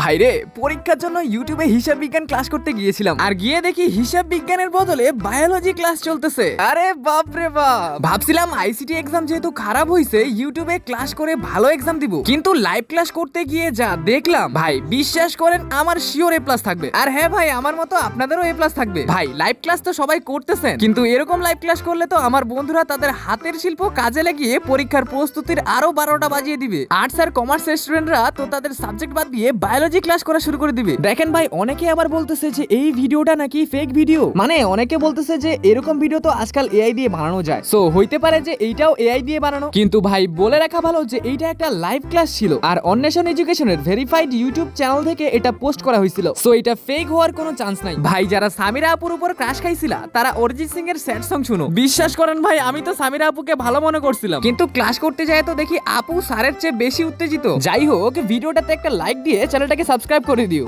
ভাইরে পরীক্ষার জন্য ইউটিউবে হিসাব বিজ্ঞান ক্লাস করতে গিয়েছিলাম। আর গিয়ে দেখি হিসাব বিজ্ঞানের বদলে বায়োলজি ক্লাস চলতেছে। আরে বাপ রে বাপ। ভাবছিলাম আইসিটি এক্সাম যেহেতু খারাপ হয়েছে ইউটিউবে ক্লাস করে ভালো এক্সাম দিব। কিন্তু লাইভ ক্লাস করতে গিয়ে যা দেখলাম, ভাই, বিশ্বাস করেন আমার শিওর এ প্লাস থাকবে। আর হ্যাঁ ভাই, আমার মতো আপনাদেরও এ প্লাস থাকবে। ভাই লাইভ ক্লাস তো সবাই করতেছেন। কিন্তু এরকম লাইভ ক্লাস করলে তো আমার বন্ধুরা তাদের হাতের শিল্প কাজে লাগিয়ে পরীক্ষার প্রস্তুতির আরও বারোটা বাজিয়ে দিবে। আর্টস আর কমার্স স্টুডেন্টরা তো তাদের সাবজেক্ট বাদ দিয়ে বায়োলজি ক্লাস করা শুরু করে দিবে। দেখেন ভাই, অনেকে আবার বলতেছে যে এই ভিডিওটা নাকি ফেক ভিডিও মানে অনেকে বলতেছে যে এরকম ভিডিও তো আজকাল এআই দিয়ে বানানো যায়। সো হইতে পারে যে এইটাও এআই দিয়ে বানানো। কিন্তু ভাই, বলে রাখা ভালো যে এইটা একটা লাইভ ক্লাস ছিল। আর অন্বেষণ এডুকেশনের ভেরিফাইড ইউটিউব চ্যানেল থেকে এটা পোস্ট করা হয়েছিল। সো এটা ফেক হওয়ার কোনো চান্স নাই। ভাই, যারা সামিরা আপুর উপর ক্রাশ খাইছিলা, তারা অরিজিৎ সিং এর স্যাড সং শুনো। বিশ্বাস করেন ভাই, আমি তো সামিরা আপুকে ভালো মনে করছিলাম। কিন্তু ক্লাস করতে যায় তো দেখি আপু স্যারের চেয়ে বেশি উত্তেজিত। যাই হোক, ভিডিওটাতে একটা লাইক দিয়ে চ্যানেলটাকে সাবস্ক্রাইব করে দিও